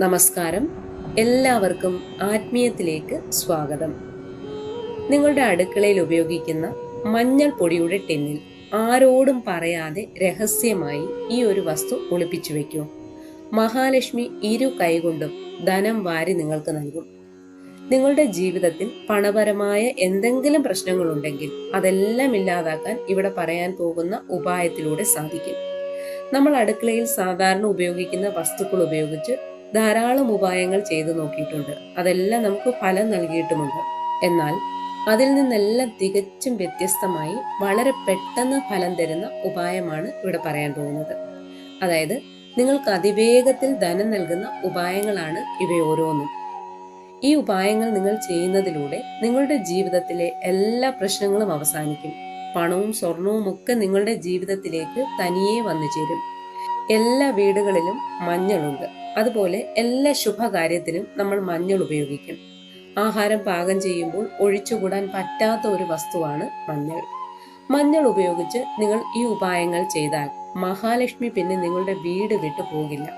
നമസ്കാരം. എല്ലാവർക്കും ആത്മീയത്തിലേക്ക് സ്വാഗതം. നിങ്ങളുടെ അടുക്കളയിൽ ഉപയോഗിക്കുന്ന മഞ്ഞൾ പൊടിയുടെ ടിന്നിൽ ആരോടും പറയാതെ രഹസ്യമായി ഈ ഒരു വസ്തു ഒളിപ്പിച്ചു വെക്കൂ. മഹാലക്ഷ്മി ഇരു കൈകൊണ്ടും ധനം വാരി നിങ്ങൾക്ക് നൽകും. നിങ്ങളുടെ ജീവിതത്തിൽ പണപരമായ എന്തെങ്കിലും പ്രശ്നങ്ങളുണ്ടെങ്കിൽ അതെല്ലാം ഇല്ലാതാക്കാൻ ഇവിടെ പറയാൻ പോകുന്ന ഉപായത്തിലൂടെ സാധിക്കും. നമ്മൾ അടുക്കളയിൽ സാധാരണ ഉപയോഗിക്കുന്ന വസ്തുക്കൾ ഉപയോഗിച്ച് ധാരാളം ഉപായങ്ങൾ ചെയ്തു നോക്കിയിട്ടുണ്ട്. അതെല്ലാം നമുക്ക് ഫലം നൽകിയിട്ടുമുണ്ട്. എന്നാൽ അതിൽ നിന്നെല്ലാം തികച്ചും വ്യത്യസ്തമായി വളരെ പെട്ടെന്ന് ഫലം തരുന്ന ഉപായമാണ് ഇവിടെ പറയാൻ പോകുന്നത്. അതായത് നിങ്ങൾക്ക് അതിവേഗത്തിൽ ധനം നൽകുന്ന ഉപായങ്ങളാണ് ഇവയോരോന്നും ഈ ഉപായങ്ങൾ നിങ്ങൾ ചെയ്യുന്നതിലൂടെ നിങ്ങളുടെ ജീവിതത്തിലെ എല്ലാ പ്രശ്നങ്ങളും അവസാനിക്കും. പണവും സ്വർണവും ഒക്കെ നിങ്ങളുടെ ജീവിതത്തിലേക്ക് തനിയെ വന്നു ചേരും എല്ലാ വീടുകളിലും മഞ്ഞളുണ്ട്. അതുപോലെ എല്ലാ ശുഭകാര്യത്തിനും നമ്മൾ മഞ്ഞൾ ഉപയോഗിക്കും. ആഹാരം പാകം ചെയ്യുമ്പോൾ ഒഴിച്ചുകൂടാൻ പറ്റാത്ത ഒരു വസ്തുവാണ് മഞ്ഞൾ. മഞ്ഞൾ ഉപയോഗിച്ച് നിങ്ങൾ ഈ ഉപായങ്ങൾ ചെയ്താൽ മഹാലക്ഷ്മി പിന്നെ നിങ്ങളുടെ വീട് വിട്ടു പോകില്ല.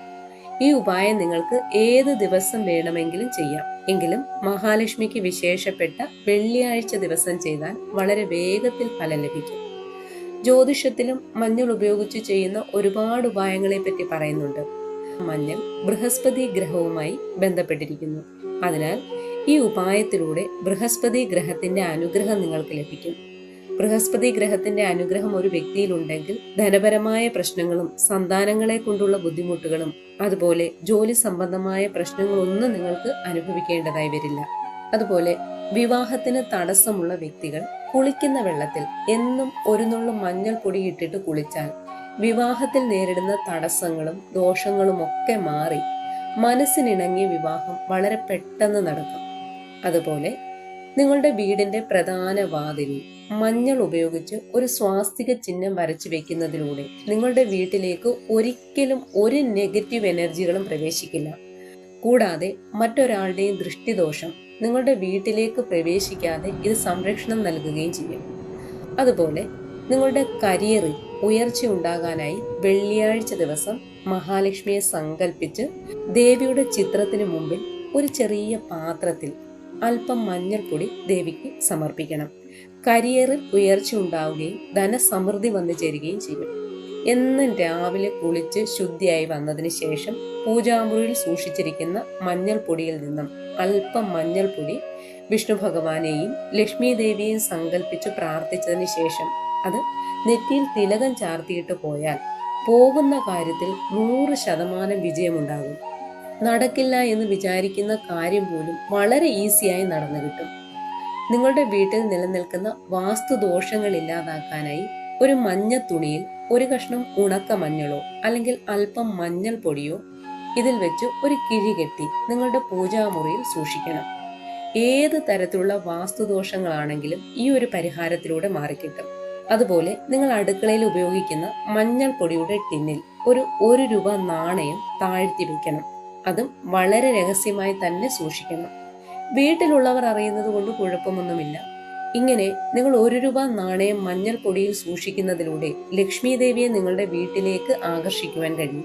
ഈ ഉപായം നിങ്ങൾക്ക് ഏത് ദിവസം വേണമെങ്കിലും ചെയ്യാം. എങ്കിലും മഹാലക്ഷ്മിക്ക് വിശേഷപ്പെട്ട വെള്ളിയാഴ്ച ദിവസം ചെയ്താൽ വളരെ വേഗത്തിൽ ഫലം ലഭിക്കും. ജ്യോതിഷത്തിലും മഞ്ഞൾ ഉപയോഗിച്ച് ചെയ്യുന്ന ഒരുപാട് ഉപായങ്ങളെ പറ്റി പറയുന്നുണ്ട്. മഞ്ഞൾ ബൃഹസ്പതി ഗ്രഹവുമായി ബന്ധപ്പെട്ടിരിക്കുന്നു. അതിനാൽ ഈ ഉപായത്തിലൂടെ ബൃഹസ്പതി ഗ്രഹത്തിന്റെ അനുഗ്രഹം നിങ്ങൾക്ക് ലഭിക്കും. ബൃഹസ്പതി ഗ്രഹത്തിന്റെ അനുഗ്രഹം ഒരു വ്യക്തിയിലുണ്ടെങ്കിൽ ധനപരമായ പ്രശ്നങ്ങളും സന്താനങ്ങളെ കൊണ്ടുള്ള ബുദ്ധിമുട്ടുകളും അതുപോലെ ജോലി സംബന്ധമായ പ്രശ്നങ്ങളൊന്നും നിങ്ങൾക്ക് അനുഭവിക്കേണ്ടതായി വരില്ല. അതുപോലെ വിവാഹത്തിന് തടസ്സമുള്ള വ്യക്തികൾ കുളിക്കുന്ന വെള്ളത്തിൽ എന്നും ഒരു നുള്ളു മഞ്ഞൾ പൊടി ഇട്ടിട്ട് കുളിച്ചാൽ വിവാഹത്തിൽ നേരിടുന്ന തടസ്സങ്ങളും ദോഷങ്ങളും ഒക്കെ മാറി മനസ്സിനിണങ്ങിയ വിവാഹം വളരെ പെട്ടെന്ന് നടക്കും. അതുപോലെ നിങ്ങളുടെ വീടിന്റെ പ്രധാന വാതിലിൽ മഞ്ഞൾ ഉപയോഗിച്ച് ഒരു സ്വാസ്തിക ചിഹ്നം വരച്ചു വെക്കുന്നതിലൂടെ നിങ്ങളുടെ വീട്ടിലേക്ക് ഒരിക്കലും ഒരു നെഗറ്റീവ് എനർജികളും പ്രവേശിക്കില്ല. കൂടാതെ മറ്റൊരാളുടെയും ദൃഷ്ടിദോഷം നിങ്ങളുടെ വീട്ടിലേക്ക് പ്രവേശിക്കാതെ ഇത് സംരക്ഷണം നൽകുകയും ചെയ്യും. അതുപോലെ നിങ്ങളുടെ കരിയറിൽ ഉയർച്ച ഉണ്ടാകാനായി വെള്ളിയാഴ്ച ദിവസം മഹാലക്ഷ്മിയെ സങ്കല്പിച്ച് ദേവിയുടെ ചിത്രത്തിന് മുമ്പിൽ ഒരു ചെറിയ പാത്രത്തിൽ അല്പം മഞ്ഞൾപ്പൊടി ദേവിക്ക് സമർപ്പിക്കണം. കരിയറിൽ ഉയർച്ച ഉണ്ടാവുകയും ധനസമൃദ്ധി വന്നു ചേരുകയും ചെയ്യും. എന്നും രാവിലെ കുളിച്ച് ശുദ്ധിയായി വന്നതിന് ശേഷം പൂജാമുറിയിൽ സൂക്ഷിച്ചിരിക്കുന്ന മഞ്ഞൾപ്പൊടിയിൽ നിന്നും അല്പം മഞ്ഞൾപ്പൊടി വിഷ്ണു ഭഗവാനെയും ലക്ഷ്മി ദേവിയെയും സങ്കല്പിച്ച് പ്രാർത്ഥിച്ചതിന് ശേഷം അത് നെറ്റിയിൽ തിലകം ചാർത്തിയിട്ട് പോയാൽ പോകുന്ന കാര്യത്തിൽ നൂറ് ശതമാനം വിജയമുണ്ടാകും. നടക്കില്ല എന്ന് വിചാരിക്കുന്ന കാര്യം പോലും വളരെ ഈസിയായി നടന്നു കിട്ടും. നിങ്ങളുടെ വീട്ടിൽ നിലനിൽക്കുന്ന വാസ്തുദോഷങ്ങൾ ഇല്ലാതാക്കാനായി ഒരു മഞ്ഞ തുണിയിൽ ഒരു കഷ്ണം ഉണക്ക മഞ്ഞളോ അല്ലെങ്കിൽ അല്പം മഞ്ഞൾ പൊടിയോ ഇതിൽ വെച്ച് ഒരു കിഴി കെട്ടി നിങ്ങളുടെ പൂജാമുറിയിൽ സൂക്ഷിക്കണം. ഏത് തരത്തിലുള്ള വാസ്തുദോഷങ്ങളാണെങ്കിലും ഈ ഒരു പരിഹാരത്തിലൂടെ മാറിക്കിട്ടും. അതുപോലെ നിങ്ങൾ അടുക്കളയിൽ ഉപയോഗിക്കുന്ന മഞ്ഞൾ പൊടിയുടെ ടിന്നിൽ ഒരു ഒരു രൂപ നാണയം താഴ്ത്തി വെക്കണം. അതും വളരെ രഹസ്യമായി തന്നെ സൂക്ഷിക്കണം. വീട്ടിലുള്ളവർ അറിയുന്നത് കൊണ്ട് കുഴപ്പമൊന്നുമില്ല. ഇങ്ങനെ നിങ്ങൾ ഒരു രൂപ നാണയം മഞ്ഞൾ പൊടിയിൽ സൂക്ഷിക്കുന്നതിലൂടെ ലക്ഷ്മി ദേവിയെ നിങ്ങളുടെ വീട്ടിലേക്ക് ആകർഷിക്കുവാൻ കഴിയും.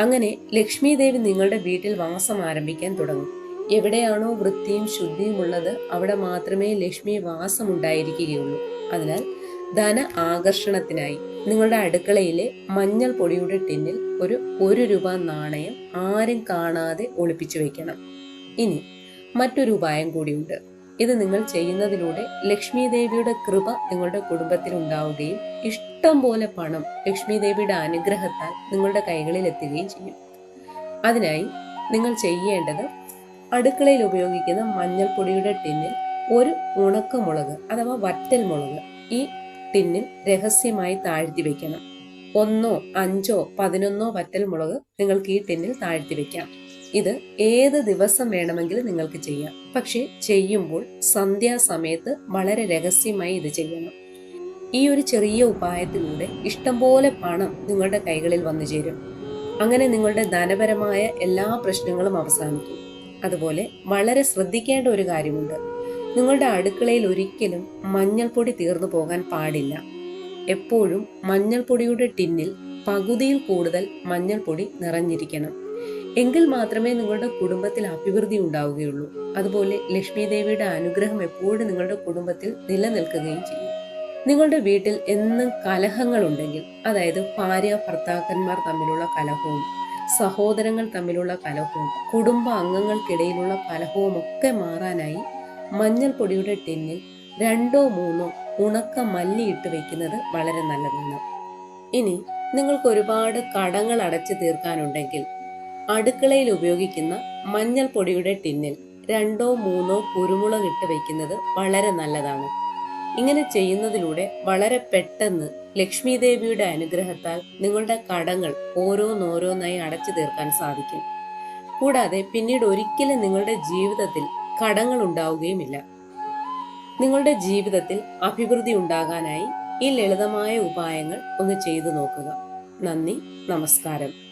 അങ്ങനെ ലക്ഷ്മി ദേവി നിങ്ങളുടെ വീട്ടിൽ വാസം ആരംഭിക്കാൻ തുടങ്ങും. എവിടെയാണോ വൃത്തിയും ശുദ്ധിയും ഉള്ളത് അവിടെ മാത്രമേ ലക്ഷ്മി വാസം ഉണ്ടായിരിക്കുകയുള്ളൂ അതിനാൽ ധന ആകർഷണത്തിനായി. നിങ്ങളുടെ അടുക്കളയിലെ മഞ്ഞൾ പൊടിയുടെ ടിന്നിൽ ഒരു ഒരു രൂപ നാണയം ആരും കാണാതെ ഒളിപ്പിച്ചു വെക്കണം. ഇനി മറ്റൊരു ഉപായം കൂടിയുണ്ട്. ഇത് നിങ്ങൾ ചെയ്യുന്നതിലൂടെ ലക്ഷ്മി ദേവിയുടെ കൃപ നിങ്ങളുടെ കുടുംബത്തിൽ ഉണ്ടാവുകയും ഇഷ്ടം പോലെ പണം ലക്ഷ്മി ദേവിയുടെ അനുഗ്രഹത്താൽ നിങ്ങളുടെ കൈകളിൽ എത്തുകയും ചെയ്യും. അതിനായി നിങ്ങൾ ചെയ്യേണ്ടത് അടുക്കളയിൽ ഉപയോഗിക്കുന്ന മഞ്ഞൾപ്പൊടിയുടെ ടിന്നിൽ ഒരു ഉണക്കമുളക് അഥവാ വറ്റൽ മുളക് ഈ ടിന്നിൽ രഹസ്യമായി താഴ്ത്തി വെക്കണം. ഒന്നോ അഞ്ചോ പതിനൊന്നോ വറ്റൽ മുളക് നിങ്ങൾക്ക് ഈ ടിന്നിൽ താഴ്ത്തി വെക്കാം. ഇത് ഏത് ദിവസം വേണമെങ്കിലും നിങ്ങൾക്ക് ചെയ്യാം. പക്ഷെ ചെയ്യുമ്പോൾ സന്ധ്യാസമയത്ത് വളരെ രഹസ്യമായി ഇത് ചെയ്യണം. ഈ ഒരു ചെറിയ ഉപായത്തിലൂടെ ഇഷ്ടംപോലെ പണം നിങ്ങളുടെ കൈകളിൽ വന്നു ചേരും. അങ്ങനെ നിങ്ങളുടെ ധനപരമായ എല്ലാ പ്രശ്നങ്ങളും അവസാനിക്കും. അതുപോലെ വളരെ ശ്രദ്ധിക്കേണ്ട ഒരു കാര്യമുണ്ട്. നിങ്ങളുടെ അടുക്കളയിൽ ഒരിക്കലും മഞ്ഞൾപ്പൊടി തീർന്നു പോകാൻ പാടില്ല. എപ്പോഴും മഞ്ഞൾപ്പൊടിയുടെ ടിന്നിൽ പകുതിയിൽ കൂടുതൽ മഞ്ഞൾപ്പൊടി നിറഞ്ഞിരിക്കണം. എങ്കിൽ മാത്രമേ നിങ്ങളുടെ കുടുംബത്തിൽ അഭിവൃദ്ധി ഉണ്ടാവുകയുള്ളൂ. അതുപോലെ ലക്ഷ്മി ദേവിയുടെ അനുഗ്രഹം എപ്പോഴും നിങ്ങളുടെ കുടുംബത്തിൽ നിലനിൽക്കുകയും ചെയ്യും. നിങ്ങളുടെ വീട്ടിൽ എന്നും കലഹങ്ങൾ ഉണ്ടെങ്കിൽ അതായത് ഭാര്യ ഭർത്താക്കന്മാർ തമ്മിലുള്ള കലഹവും സഹോദരങ്ങൾ തമ്മിലുള്ള കലഹവും കുടുംബ അംഗങ്ങൾക്കിടയിലുള്ള കലഹവും ഒക്കെ മാറാനായി മഞ്ഞൾപ്പൊടിയുടെ ടിന്നിൽ രണ്ടോ മൂന്നോ ഉണക്ക മല്ലി ഇട്ട് വെക്കുന്നത് വളരെ നല്ലതാണ്. ഇനി നിങ്ങൾക്ക് ഒരുപാട് കടങ്ങൾ അടച്ചു തീർക്കാനുണ്ടെങ്കിൽ അടുക്കളയിൽ ഉപയോഗിക്കുന്ന മഞ്ഞൾപ്പൊടിയുടെ ടിന്നിൽ രണ്ടോ മൂന്നോ കുരുമുളക് ഇട്ട് വെക്കുന്നത് വളരെ നല്ലതാണ്. ഇങ്ങനെ ചെയ്യുന്നതിലൂടെ വളരെ പെട്ടെന്ന് ലക്ഷ്മി ദേവിയുടെ അനുഗ്രഹത്താൽ നിങ്ങളുടെ കടങ്ങൾ ഓരോന്നോരോന്നായി അടച്ചു തീർക്കാൻ സാധിക്കും. കൂടാതെ പിന്നീട് ഒരിക്കലും നിങ്ങളുടെ ജീവിതത്തിൽ കടങ്ങൾ ഉണ്ടാവുകയുമില്ല നിങ്ങളുടെ ജീവിതത്തിൽ അഭിവൃദ്ധി ഉണ്ടാകാനായി ഈ ലളിതമായ ഉപായങ്ങൾ ഒന്ന് ചെയ്തു നോക്കുക. നന്ദി നമസ്കാരം.